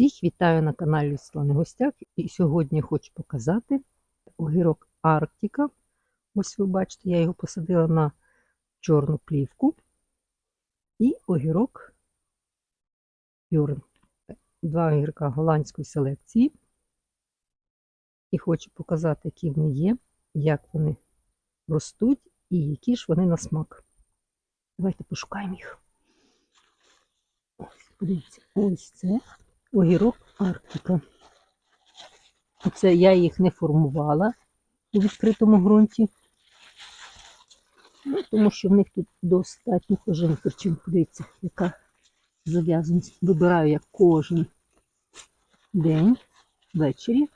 Всіх вітаю на каналі Слани Гостях. І сьогодні хочу показати огірок Арктика. Ось ви бачите, я його посадила на чорну плівку. І огірок Пюрн. Два огірка голландської селекції. І хочу показати, які вони є, як вони ростуть і які ж вони на смак. Давайте пошукаємо їх. Ось, подивіться, ось це огірок Арктика. Оце я їх не формувала у відкритому ґрунті. Ну, тому що в них тут достатньо кожен. Причому подивіться, яка зав'язаність. Вибираю я кожен день ввечері.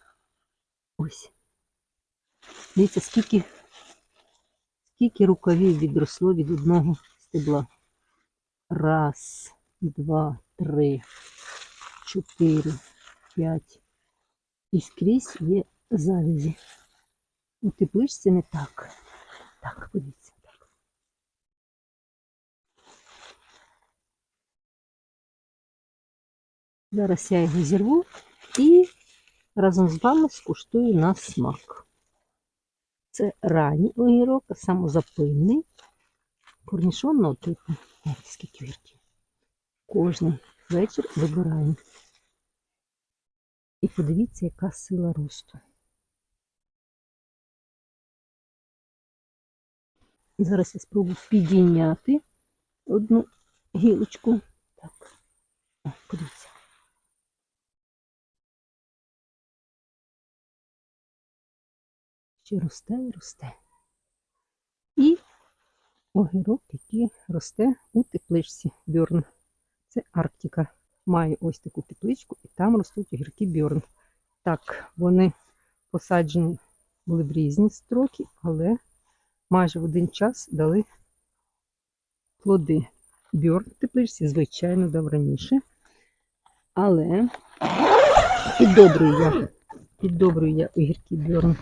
Ось. Дивіться, скільки, скільки рукавів відросло від одного стебла. Раз, два, три, чотири, п'ять. І скрізь є завязі. У тепличці не так. Так, подивіться. Так. Зараз я його зірву і разом з вами скуштую на смак. Це ранній огірок, самозапильний, корнішонного типу. Скільки віртів. Кожний вечір вибираємо. І подивіться, яка сила росту. Зараз я спробую підійняти одну гілочку. Так, О, подивіться. Ще росте і росте. І огірок, який росте у тепличці Бьорн. Це Арктика. Маю ось таку тепличку, і там ростуть огірки Бьорн. Так, вони посаджені були в різні строки, але майже в один час дали плоди. Бьорн тепличці, звичайно, дав раніше. Але піддобрюю я, піддобрюю я огірки Бьорн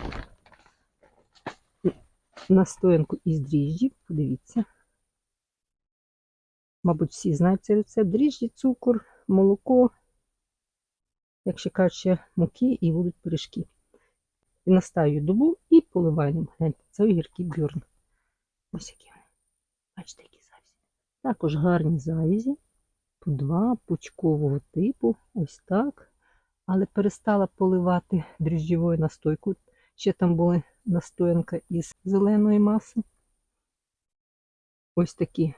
настоянку із дріжджів. Подивіться. Мабуть, всі знають цей рецепт. Дріжджі, цукор, молоко, як ще кажуть, муки і будуть пиріжки. І настаю добу і поливаю. Гляньте, це огірки бюрн. Ось які вони. Бачите, які завізі. Також гарні завізі. По два пучкового типу. Ось так. Але перестала поливати дріжджовою настойкою. Ще там була настоянка із зеленої маси. Ось такі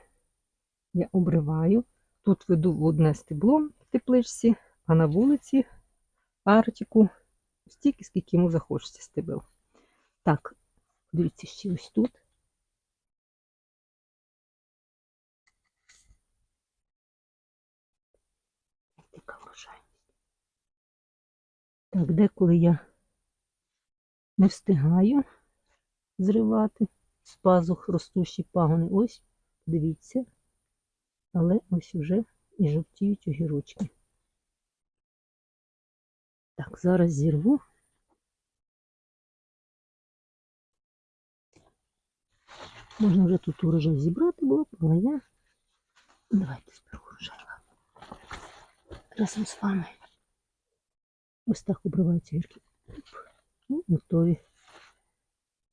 я обриваю. Тут веду одне стебло в тепличці, а на вулиці Артіку стільки, скільки йому захочеться стебел. Так, дивіться, ще ось тут. Така врожайність. Так, деколи я не встигаю зривати з пазух ростущі пагони. Ось, дивіться, але ось уже і жовтіють огірочки. Так, зараз зірву. Можна вже тут урожай зібрати було, але я. Давайте зберу урожай. Разом з вами. Ось так обриваються гірки. Ну, готові.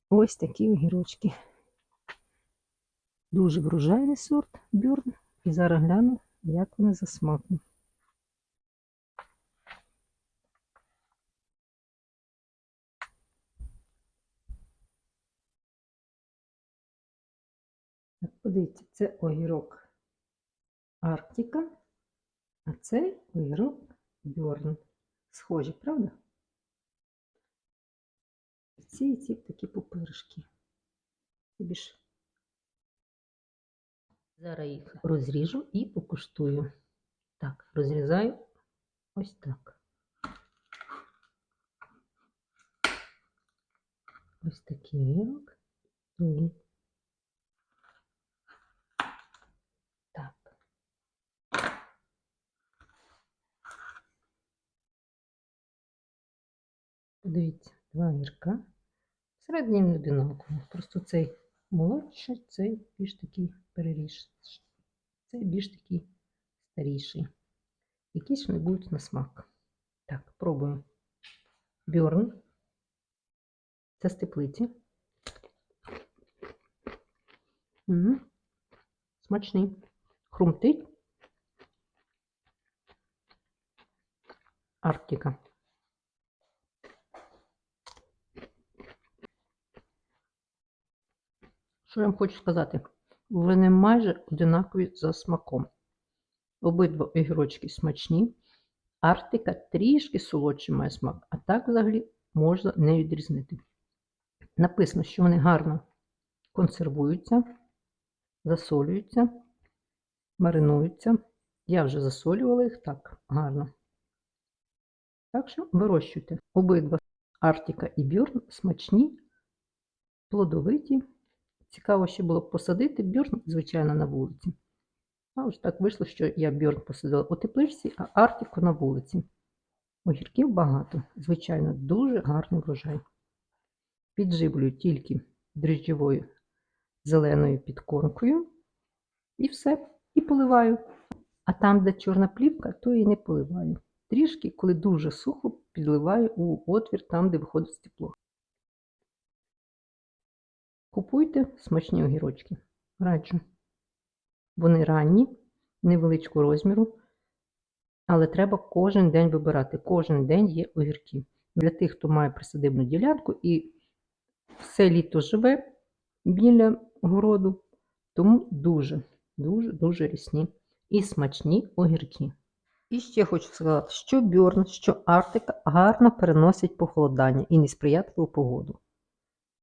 Ось такі огірочки. Дуже врожайний сорт бюрн. І зараз гляну, як вони за. Так, подивіться, це огірок Арктика, а це огірок Бьорн. Схожі, правда? Ці і ці такі пупиришки. Тобі ж Зараз їх розріжу і покуштую. Так, розрізаю ось так. Ось такий вірок. Так. Подивіться, два вірка. Всередині не одинаково. Просто цей молодший, цей більш такий переріж. Цей більш такий старіший. Якісь вони будуть на смак. Так, пробуємо. Бьорн. Це з теплиці. М, Смачний. Хрумтить. Арктика. Що я вам хочу сказати? Вони майже одинакові за смаком. Обидва огірочки смачні. Арктика трішки солодший має смак, а так взагалі можна не відрізнити. Написано, що вони гарно консервуються, засолюються, маринуються. Я вже засолювала їх так гарно. Так що вирощуйте. Обидва Арктика і Бьорн смачні, плодовиті. Цікаво ще було б посадити Бьорн, звичайно, на вулиці. А ось так вийшло, що я Бьорн посадила у тепличці, а Арктику на вулиці. Огірків багато, звичайно, дуже гарний врожай. Підживлюю тільки дріжджовою зеленою підкормкою. І все, і поливаю. А там, де чорна плівка, то і не поливаю. Трішки, коли дуже сухо, підливаю у отвір там, де виходить тепло. Купуйте смачні огірочки. Раджу. Вони ранні, невеличкого розміру, але треба кожен день вибирати. Кожен день є огірки. Для тих, хто має присадибну ділянку і все літо живе біля городу, тому дуже, дуже, дуже рісні і смачні огірки. І ще хочу сказати, що Бьорн, що Арктика гарно переносять похолодання і несприятливу погоду.